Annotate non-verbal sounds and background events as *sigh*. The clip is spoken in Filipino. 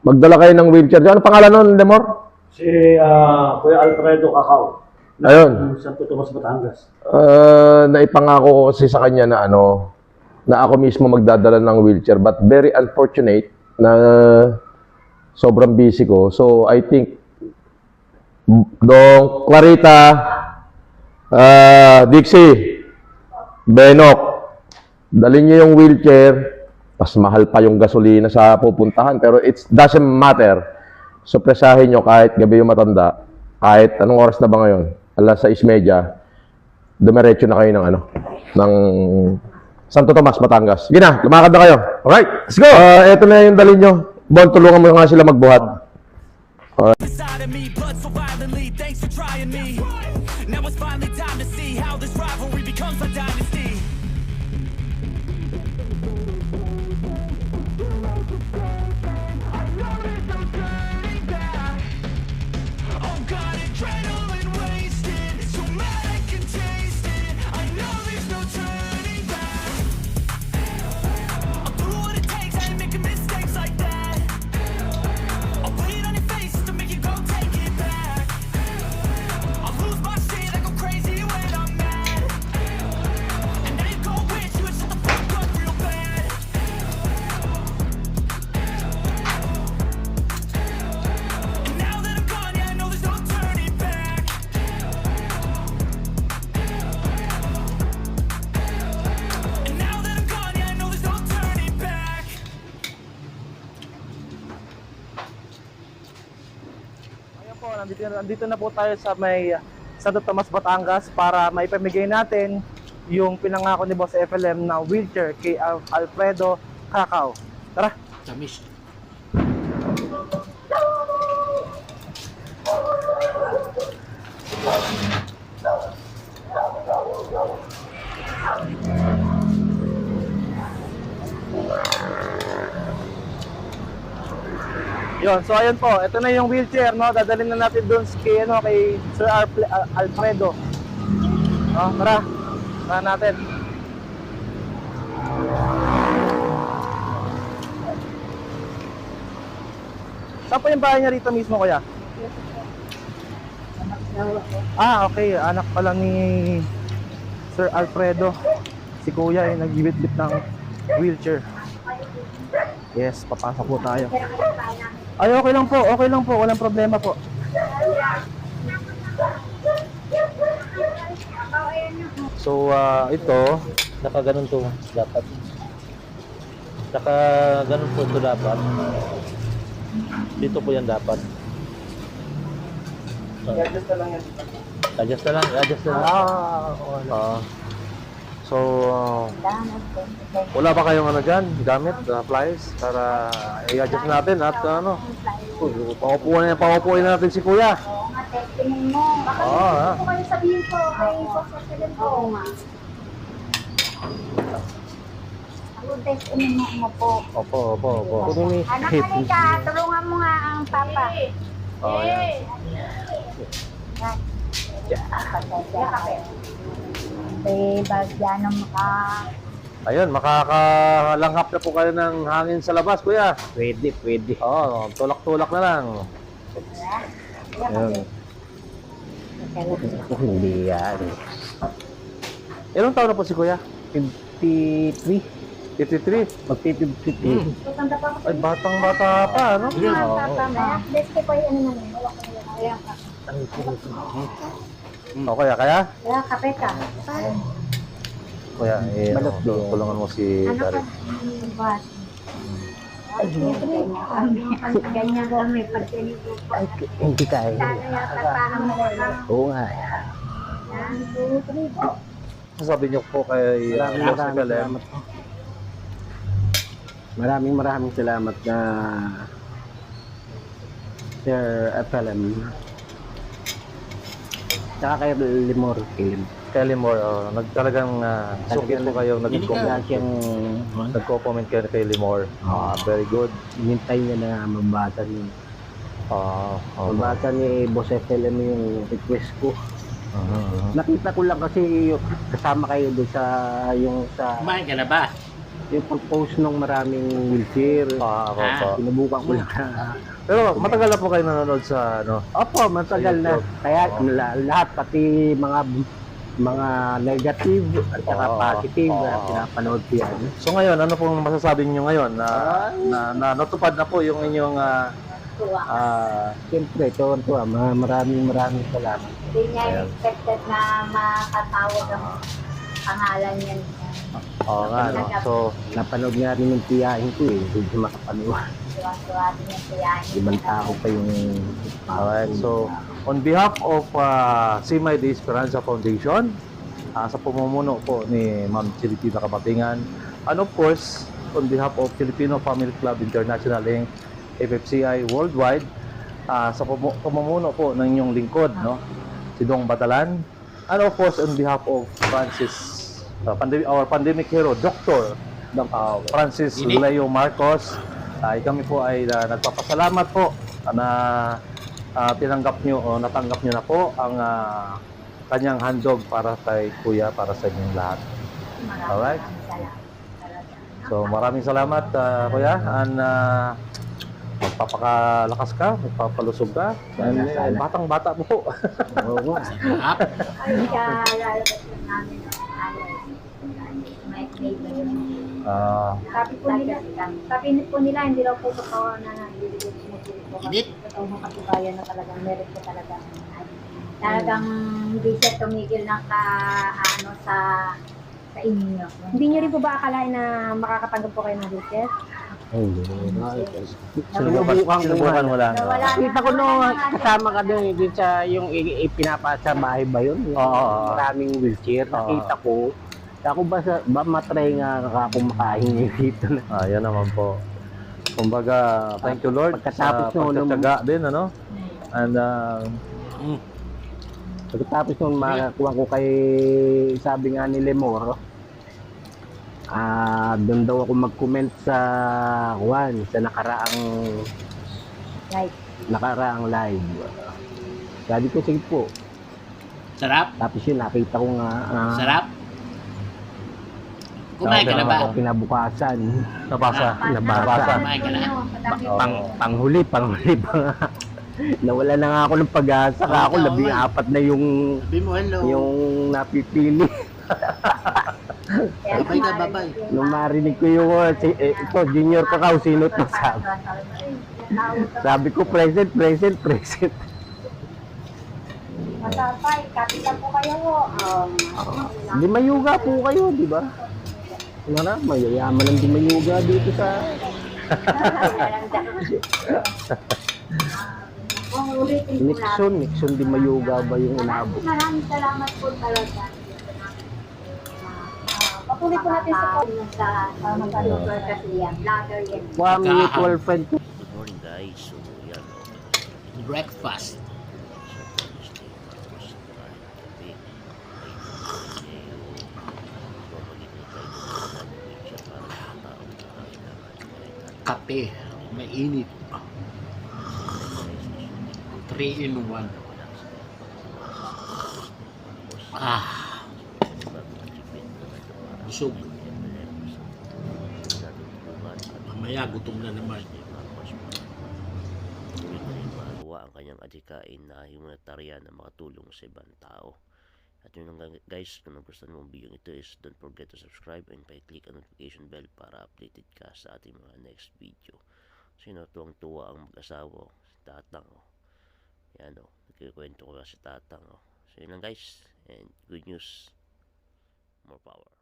Magdala kayo ng wheelchair. Ano pangalan nun, Lemor? Si ah, Kuya Alfredo Cacao. Ayun. Ng Santo Tomas, Batangas. Uh, naipangako ko kasi sa kanya na ano, na ako mismo magdadala ng wheelchair. But very unfortunate na sobrang busy ko. So, I think, Dong Clarita, ah Dixie, Benok, dalhin niyo yung wheelchair. Mas mahal pa yung gasolina sa pupuntahan. Pero it doesn't matter. So, presahin nyo kahit gabi yung matanda. Kahit anong oras na ba ngayon? Alas 6.30 dumiretso na kayo ng ano, ng Santo Tomas, Batangas. Sige na, lumakad na kayo. Alright, let's go! Uh, eto na yung dalhin nyo. Bon, tulungan mo nga sila magbuhat. violently. Thanks for trying me. Now it's finally time to see how this Nandito, nandito na po tayo sa may uh, Santo Tomas, Batangas para maipamigay natin yung pinangako ni Boss FLM na wheelchair kay Al- Alfredo Cacao. Tara! Yon, so ayun po, ito na yung wheelchair, no? Dadalhin na natin doon kay ano kay Sir Arple- Al- Alfredo. No, tara. Tara natin. Saan po yung bahay niya rito mismo, kuya? Ah, okay. Anak pala ni Sir Alfredo. Si kuya ay nagbibit-bit ng wheelchair. Yes, papasok po tayo. Ay, okay lang po. Okay lang po. Walang problema po. So, ah, ito, nakaganon to dapat. Nakaganon po ito dapat. Dito po yan dapat. I-adjust na lang yan. Adjust na lang, adjust na lang. Ah, wala. Ah. So, ah, wala pa kayong ano dyan, gamit, uh, flies, para i-adjust natin at ano, uh, paupuan na paupuin natin si kuya. Oo nga, testingin mo. Baka Oo, ah. ko kayo sabihin po kay President po. Oo nga. Ako, testingin mo po. Opo, opo, opo. Anak, halika. Tulungan mo nga ang papa. Oh, yan. Yan. Pasensya ka. Eh, bagyan mo ka. Ayun, makakalanghap na po kayo ng hangin sa labas, kuya. Pwede, pwede. Oo, tulak-tulak na lang. Ayun. Hindi yan. Ilang taon na po si kuya? 53. 53. Magti-53. Tutanda pa ako. Ay, batang-bata pa, no? Ang papa mo. Best ko po yung ano naman. Wala ko yung Ayan ka. O kaya, kaya? Kaya kape ka. Kuya, eh, ano, tulungan mo si Ano ka? Dari. Ganyan kami pag ganito po. Hindi wala. Oo nga. Three, po. Sasabi niyo po kay uh, Maraming maraming eh. salamat po. Maraming maraming salamat na Sir FLM. Tsaka kay Limor Kilim. Kelly Moore, oh, nagtalagang uh, sukit po kayo, nag-comment siyang nagko-comment kayo kay Limor. Ah, very good. hinintay niya na mabasa ni Ah, oh, mabasa ni Boss FLM yung request ko. uh Nakita ko lang kasi yung- kasama kayo doon sa yung sa Kumain ka na ba? Yung pag-post ng maraming wheelchair, Ah, ako po. sinubukan ko lang Pero matagal na po kayo nanonood sa ano. Opo, matagal na. Kaya la- lahat, pati mga mga negative at saka Oo. positive na Oo. pinapanood ko yan. So ngayon, ano pong masasabi niyo ngayon na, na, na natupad na po yung inyong ah, ah, Siyempre, tuwan-tuwa. Ma- Maraming maraming salamat. Hindi niya expected na makatawag ang pangalan niya. Oo nga, no? So, Napanood nga rin yung tiyahin ko eh. Hindi siya makapanood. Ibang tao pa yung... alright. So, on behalf of uh, Simay de Esperanza Foundation, ah, sa pamumuno po ni Ma'am Chilitina Kabatingan, and of course, on behalf of Filipino Family Club International Inc., FFCI Worldwide, ah, sa pamu- pamumuno po ng inyong lingkod, no? si Dong Batalan, and of course, on behalf of Francis, uh, pandemic, our pandemic hero, Dr. uh, Francis Leo Marcos, ay kami po ay uh, nagpapasalamat po na ah, tinanggap nyo o natanggap nyo na po ang ah, kanyang handog para kay Kuya, para sa inyong lahat. Maraming Alright. So maraming salamat ah, Kuya and uh, magpapakalakas ka, magpapalusog ka. And, eh, batang bata mo po. Oo. Ay, lalabas lang namin yun. Ah, Sabi po nila, sabi po nila, hindi raw po totoo na nalilibig sumusunod po. Kasi totoo na talagang meron po talaga. Talagang hindi siya tumigil ng ka, ano, sa sa inyo. Hindi nyo rin po ba akalain na makakatanggap po kayo ng wheelchair? Sinubukan sinubukan mo lang. Nawala na- Kita ko no, kasama ka doon, dun sa yung i- ipinapasa bahay ba yun? Yung Oo. Maraming wheelchair. Oo. Nakita ko, ako ba, sa, ba matry nga ka kumakain dito na. Ah, yan naman po. Kumbaga, thank you Lord Pagkatapos sa nung- pagtsatsaga din, ano? And, ah, Pagkatapos nung makakuha ko kay, sabi nga ni Lemor, ah, doon daw ako mag-comment sa, Juan, sa nakaraang, Right. nakaraang live. Sabi ko, sige po. Sarap? Tapos yun, nakita ko nga, ah, Sarap? Kumain ka na ba? ako kinabukasan. nabasa. Nabasa. Kumain ka na? Oo. Pang, panghuli, panghuli pa nga. *laughs* Nawala na nga ako ng pag-asa. Ka ako, Oo, labing apat na yung, Sabi mo hello. yung napipili. *laughs* Babay ka, babay. Nung marinig ko yung, uh, si, eh, ito, junior kakao, sino to sabi. Sabi ko, present, present, present. Masapay, kapitan po kayo ho. Um, Di mayuga po kayo, di ba? Nara, mayayaman ang di mayuga dito sa... Nixon, Nixon di mayuga ba yung inabot? Maraming salamat po talaga. Patuloy po natin sa sa sa mag-vlogger kasi yan. Vlogger yan. Mga mutual friend ko. Good morning guys. So yan o. Breakfast. Kape. Mainit. 3 in 1. Ah. Busog. Mamaya gutom na naman. Na magawa ang kanyang adhikain na humanitarian na makatulong sa ibang tao. At yun lang guys, kung nagustuhan mo ang video ito is don't forget to subscribe and pa-click ang notification bell para updated ka sa ating mga next video. So yun o, tuwang-tuwa ang mag-asawa, si Tatang o. Yan o, nagkikwento ko si Tatang o. So yun lang guys, and good news, more power.